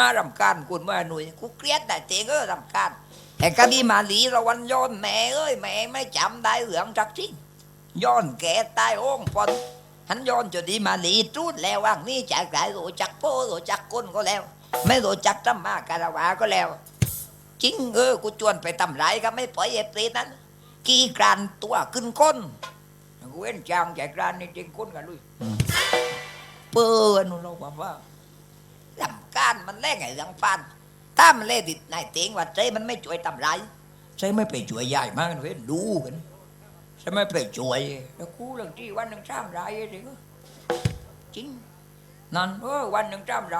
น่ารำคาญคุณเมื่อหนุ่ยกูเกลียดแต่เจงเออรำคาญแต่กะดีมาหลีระวันย้อนแม่เอ้ยแม่ไม่จำได้เหลืองจักจริงย้อนแกตายโอ่งปอนหันย้อนจนดีมาหลีจูดแล้วว่างนี่จากหลายรู้จักโป้รู้จักก้นก็แล้ว ไม่รู้จักจำมาการวาก็แล้วจริงเออกูจวนไปทำไรายก็ไม่ปล่อยไอ้เปรตนั้น กี่กรานตัวขึ้นก้นกูเห็นจางจากกรานนี่จริงก้นกันลุยเปิดนู่นเราบอกว่าลำ การมันแรงไงยังปาน ถ้ามันเล่ติดนายเตียงว่าใจมันไม่ช่วยทำไรใจไม่ไปช่วยยายมากเว้ยดูกันใจไม่ไปช่วย แล้วกูเรื่องที่วันหนึ่งสามไรายเองจริงนั่นเออวันหนึ่งสามไร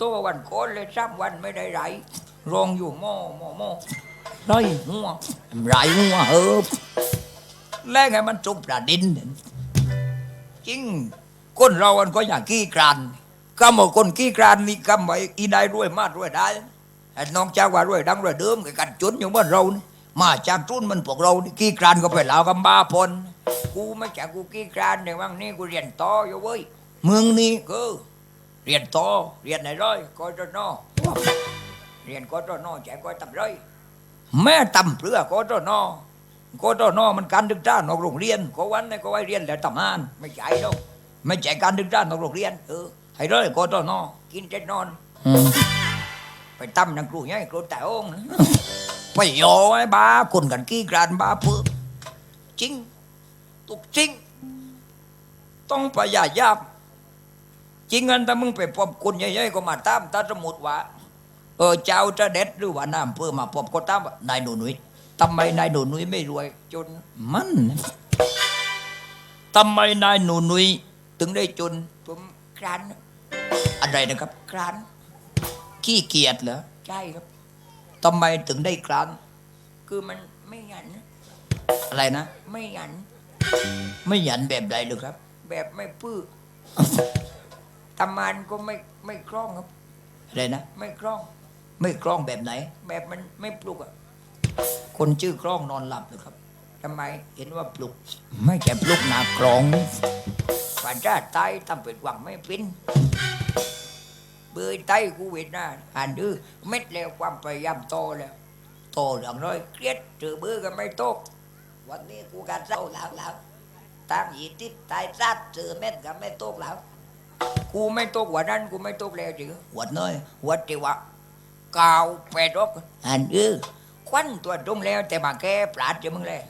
ตัววันโกนเลยสามวันไม่ได้ไรรองอยู่หม้อหม้อหม้อไรหัวไรหัวเออแล้วไงมันจุกประดินจริงคนเรามันก็อย่างกี้กราน คำว่าคนกี้กรานนี่คำว่อีได้รวยมากรวยได้ไอ้น้องจ้าว่ารวยดังรวยเดิมกันจนอยู่บ้านเรานี่มาจากจุนมันพวกเรานี่กี้กรานก็ไปลาวกำบ้าพนกูไม่ใช่กูกี้กรานในวันนี้กูเรียนต่ออยู่เว้ยเมืองนี้ก็เรียนต่อเรียนไหนร้อยก็จะนอเรียนก็จะนอแจก็ทำไรแม่ตำเพื่อก็จะนอก็จะนอมันการศึกษานนอกโรงเรียนก็วันนี้ก็ไว้เรียนแล้วทำงานไม่ใช่หรอกไม่ใช่การดึงด้านนอกโรงเรียนเออ ให้เลยก็ต้องนอนกินเจ็ดนอน ไปตั้มนังครูยังครูแต่องค์นะไปโยไอ้บ้าคนกันกี้กรานบ้าเพื่อจริงตุกจริง ต้องพยายามจริงเงินถ้ามึงไปพบคนใหญ่ๆก็มาตามถ้าสมมติว่าเออเจ้าจะเด็ดหรือว่าน้ำเพื่อมาพบก็ตามว่านายหนูหนุ่ยทำไมนายหนูหนุ่ยไม่รวย จนมันนะทำไมนายหนูหนุ่ยถึงได้จนผมครัน อะไรนะครับครันขี้เกียจเหรอใช่ครับทำไมถึงได้ครันคือมันไม่หยัน อะไรนะ ไม่หยัน ไม่หยันแบบใดเลยครับ แบบไม่พื้อทำงานก็ไม่ไม่คล่องครับ อะไรนะ ไม่คล่อง ไม่คล่องแบบไหน แบบมันไม่ปลุกอะคนชื่อคล่องนอนหลับเลยครับทำไมเห็นว่าปลุก ไม่ใช่ปลุกหนากรองป่านชาติตายทำเป็นหวังไม่เป็น เบื่อไตกูเวทนาอ่านดื้อเม็ดแล้วความพยายามโตแล้ว โตอย่างน้อยเครียดเจอเบื่อก็ไม่โตวันนี้กูการเศร้าแล้วแล้วตั้งยีติดตายซัดเจอเม็ดก็ไม่โตแล้วกูไม่ตกหัวนั้นกูไม่ตกแล้วจริงหัวน้อยหัวเทวะกาวแปดรอกอันเออควันตัวตรงแล้วแต่มาแก้ปลาดจะมึงเลย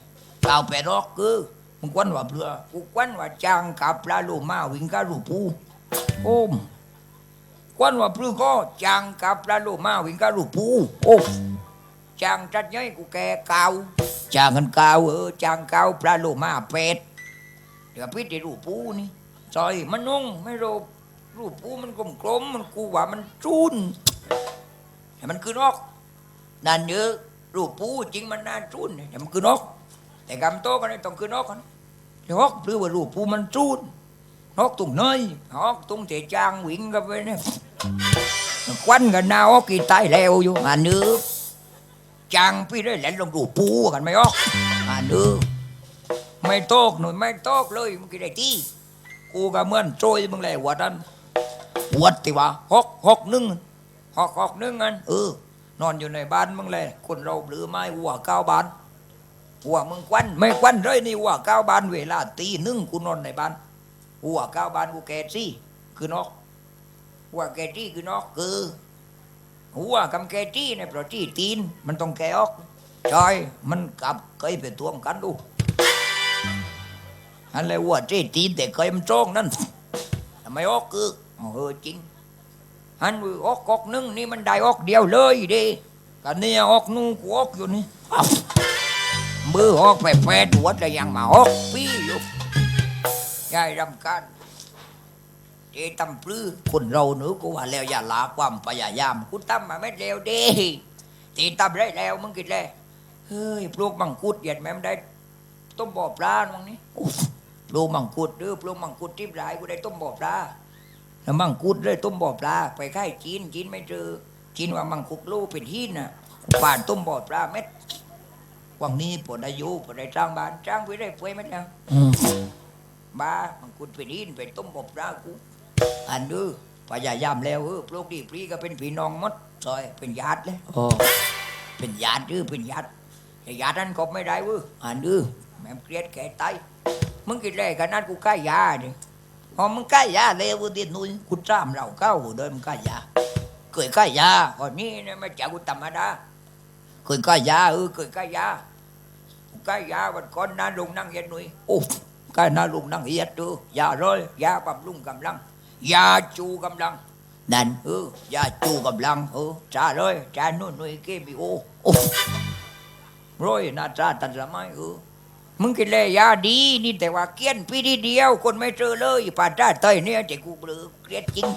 กาวแปดรอกคือมึงควันว่าเปลือกูควันว่าจางกับปลาลูมาวิ่งกับลูปูโอ้ม ควันว่าเปลือก็จางกับปลาลูมาวิ่งกับลูปูโอ้จางจัดย้อยกูแกกาวจางกันกาวเออจางกาวปลาลูมาเป็ดเดี๋ยวพี่จะลูปูนี่ซอยมันนุ่งไม่รูปรูปปูมันกลมๆมันกูว่ามันจูนแต่มันคือนกนั่นเยอะรูปปูจริงมันน่าจูนแต่มันคือนกแต่กำโตกันต้องคือนกกันนกหรือว่ารูปปูมันจูน นกตุ่งเนยนกตุงเตจางวิ่งกันไปเนี่ยควันกันหน้าออกกี่ตายแล้วอยู่อันนี้จางพี่ได้แหลนลงรูปปูกันไหมออกอันนี้ไม่โตกหน่อยไม่โตกเลยมึงกี่ได้ที่กูก็เหมือนโจยมึงแหละวัวดนั้นวัดติวะหกหกนึ่งหกหกนึ่งอันเออนอนอยู่ในบ้านมึงแหละคนเราหรือไม่หัวก้าวบ้านหัวมึงควันไม่ควันเลยนี่หัวก้าวบ้านเวลาตีนึ่งกูนอนในบ้าน หัวก้าวบานกูแกซี่คือนกหัวแกจี้คือนกคือหัวกำแกจี้ในประจีตีน มันต้องแกออกใช่มันกลับเคยไปทวงกันดูอันเลยว่าเจ๊ตีนแต่เคยมันจ้องนั่นทำไมออกคือเออจริงอันว่าออกออกนึงนี่มันได้ออกเดียวเลยดิกันนี่ออกนู่นกูออกอยู่นี่อ้าวมือออกไปแปดหัวแต่ยังมาออกปี้อ ยู่ยายรำคาญเจตำปลื้อคนเราหนูกูว่าแล้วอย่าลาความพยายามกูตั้มมาไม่เร็วดิตีตั้มได้แล้วมึงกินเลยเฮ้ยปลูกมังคุดเหยียดแม่มได้ ต้มบ่อปลาตรงนี้ปลูกมังคุดเด้อปลูกมังคุดที่หลายกูได้ต้มบ่อปลาแล้วมังคุดเลยต้มบ่อปลาไปค่จีนจีนไม่เจอจีนว่ามังคุดลูกเป็นหินน่ะป่านต้มบ่อปลาเม็ดวังนี้ปวดอายุปวดได้จ้างบ้านจ้างไปได้ป่วยเม็ดแล้ว บ้ามังคุดเป็นหินไปต้มบ่อปลากูอันเด้อพยายามแล้วเออปลูกดีปรีก็เป็นพี่น้องหมดซอยเป็นญาติเลยโอ้เป็นญาติหรือเป็นญาติแต่ญาตินั้นก็ไม่ได้เว้ยอ่านดื้อแม่งเกลียดแก่ตายมึงกินแรกขนาดกูใกล้ยาดิพอมึงใกล้ยาเลยวุดินุ้ยกูจ้ามเราเก้าหัวเดินมึงใกล้ยาเคยใกล้ยาก่อนนี้เนี่ยไม่จ่ากูธรรมดาเคยใกล้ยาเออเคยใกล้ยากูใกล้ยาวันก่อนน้าลุงนั่งเย็นหนุ่ยโอ้ใกล้น้าลุงนั่งเย็นดูยาร้อยยาปรับลุงกำลังยาจูกำลังนั่นเออยาจูกำลังเออจ้าเลยจ้านู่นนู่นเกมีโอโอ้ร้อยน่าจ้าตันสมัยเออมึงกินเลยยาดีนี่แต่ว่าเกี้ยนพี่ทีเดียว คนไม่เจอเลยป่าจ้าเตยเนี่ยแต่กูเบลอเกลียดจริง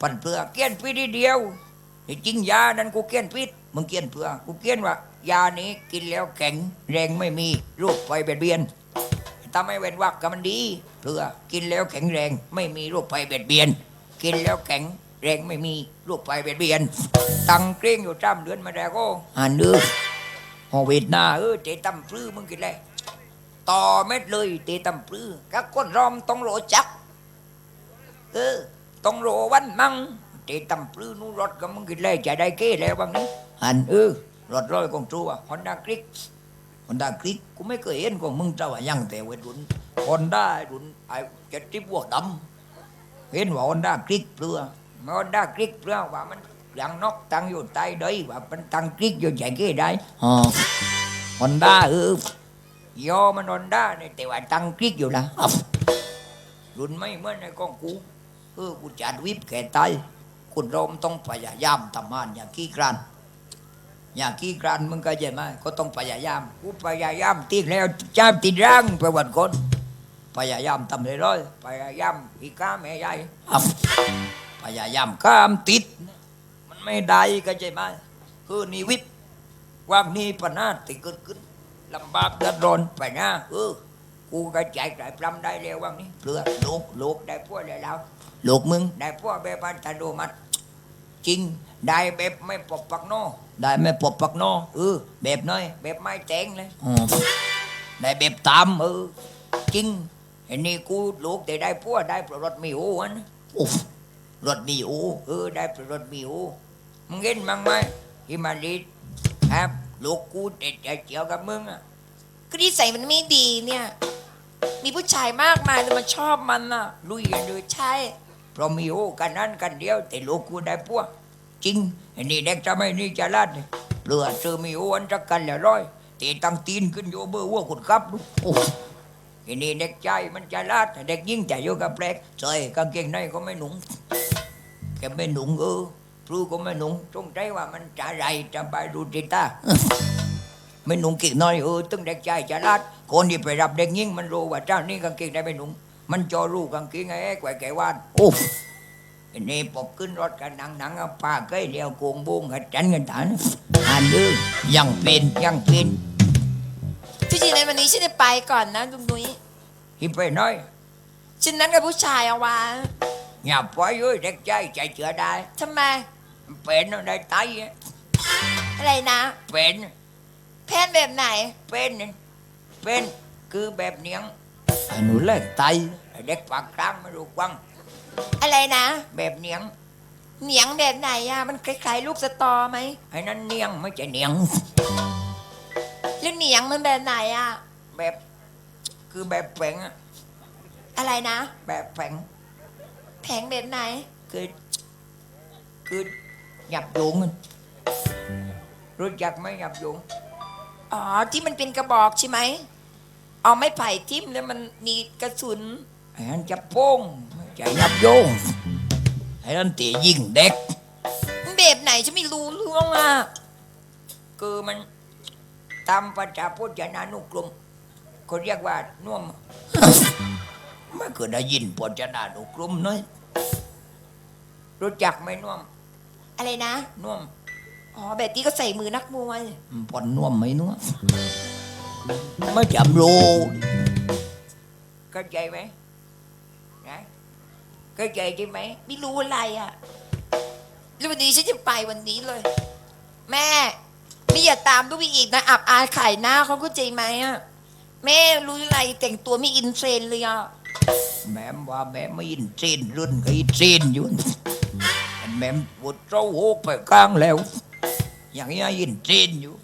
ปันเปลือเกี้ยนพี่ทีเดียวที่จริงยานั้นกูเกี้ยนพิษมึงเกี้ยนเปลือกูเกี้ยนว่ายานี้กินแล้วแข็งแรงไม่มีรูปไฟเบียดเบียน ถ้าไม่เว้นวักก็มันดีเปลือกินแล้วแข็งแรง ไม่มีรูปไฟเบียดเบียน กินแล้วแข็งแรงไม่มีลูกไปเบียดเบียน ตังเกรงอยู่จ้ำเดือนมาแล้วก็อ่านเดือหอเวทนาเออเตะตำปลื้อมึงกินเลยต่อเม็ดเลยเตะตำปลื้อกักก้นรอมต้องโหลจักเออต้องโหลวันมั่งเตะตำปลื้อนู่รถก็มึงกินเลยจะได้เก้แล้วบางนี้อันเออรถร้อยของตัวฮอนด้าคลิก ฮอนด้าคลิกกูไม่เคยเห็นของมึงเจ้าว่ายังแต่เวทรุ่นฮอนด้ารุ่นไอ้เจ็ดทิบวัวดำเห็นว่าฮอนด้ากริกเปลือฮอนด้ากริกเปลือว่ามันยังนกตังอยู่ใต้ด้ยว่ามันตังกริกอยู่ใหญ่เก้ได้ฮอนด้าเออยอมันฮอนด้าเนี่ยแต่ว่าตังกริกอยู่นะรุ่นไม่เหมื่อนในกองกูเออกูจัดวิบแก่ตายคุณโรมต้องพยายามทำงานอย่างขี้กรัน อย่างขี้กรันมึงก็ใช่ไหมก็ต้องพยายามกูพยายามตีแล้วจ้าติดร่างไปวันคนพยายามทำเลยร้อยพยายามอีกข้าแม่ใหญ่พยายามข้ามติด มันไม่ได้ก็ใช่ไหมคือนิวิตว่างนี้ปัญหาที่เกิดขึ้นลำบากเดือดนไปนะเออกูก็ใจใจปลำได้แล้วว่างนี้เพื่อลูกลูกได้พวกได้แล้วลูกมึงได้พวกแบบันธโดมัด จริง ได้แบบไม่ปกปักโนได้ไม่ปกปักโนเออแบบน้อย แบบไม่แตงเลยอ๋อได้แบบตามเออจริงไอ้นี่กูลูกแต่ได้พวกได้เพราะรถมีโอ้นะโอ้รถมีโอเออได้เป็นรถมีโอมึงเห็นมั้งไหมที่มาลีดครับลูกกูเด็ดใจเจียวกับมึงอะก็นิสัยมันไม่ดีเนี่ย มีผู้ชายมากมายเลยมาชอบมันน่ะลุยกันเลยใช่ เพราะมีโอกันนั้นกันเดียว แต่ลูกกูได้พวกจริงไอ้นี่เด็กทำไม่นี่จะลาดเนี่ยเรือเจอมีโออันจักกันแล้วร้อยตีตั้งตีนขึ้นโยเบอร์วัวขุดครับดูโอ้ไอ้นี่เด็กใจมันจะลาดเด็กยิ่งใจโยกับแปลกใส่กางเกงในก็ไม่หนุ่งแกไม่หนุ่งเออพลูก็ไม่หนุ่งจงใจว่ามันจะไรจะไปดูติตาไม่หนุ่งกิ่งน้อยเออตึงเด็กใจจะลาดคนที่ไปรับเด็กยิ่งมันรู้ว่าเจ้านี่กางเกงได้ไม่หนุ่ง มันจอรูกางเกงไอ้แกวแกวานโอ้อันนี้ปกขึ้นรถกันหนังหนังเอาป้าเคยเลี้ยวโกงบุ้งหัดจันกันฐานอ่านดื้อยังเป็นยังเป็นที่จริงในวันนี้ฉันจะไปก่อนนะลุงนุ้ยที่ไปน้อยฉันนั้นกับผู้ชายเอาไว้อย่าปล่อยเอ้ยเด็กใจใจเชื่อได้ทำไมเป็นเอาได้ไตอะอะไรนะเป็นแพทย์แบบไหนเป็นเป็นคือแบบเนียง ไอ้หนูเล็กไตไอ้เด็กปากกลางไม่รู้กว้างอะไรนะ แบบเนียง เหนียงแบบไหนอะมันคล้ายๆลูกสตอไหมไอ้นั้นเนียงไม่ใช่เนียง แล้วเหนียงมันแบบไหนอะแบบคือแบบแผงอะอะไรนะ แบบแผงแผงแบบไหน คือคือหยับโยงอะรู้จักไหมหยับโยงอ๋อที่มันเป็นกระบอกใช่ไหม เอาไม้ไผ่ทิ่มแล้วมันมีกระสุนไอ้นั้นจะโป้งไม่ใช่หยับโยงไอ้นั้นตียิงเด็กมันแบบไหนฉันไม่รู้เรื่องอะคือมันตามประชาพุทธนานุกรมเขาเรียกว่าน่วม ไม่เคยได้ยินพจนานุกรมน้อยรู้จักไหมน่วม อะไรนะน่วม อ๋อแบบนี้ก็ใส่มือนักมวย ปอนน่วมไหมน่วม ไม่จำรู้เข้าใจไหมนะเข้าใจใช่ไหมไม่รู้อะไรอะแล้ววันนี้ฉันจะไปวันนี้เลย แม่ไม่อย่าตามลูกไปอีกนะอับอายขายหน้าเขาเข้าใจไหมอะแม่รู้อะไรแต่งตัวไม่อินเทรนด์เลยอะแม่ว่าแม่ไม่อินเทรนรุ่นก็อินเทรนอยู่แม่มปวดเจ้าโอกไปกลางแล้ว อย่างนี้ยินจีนอยู่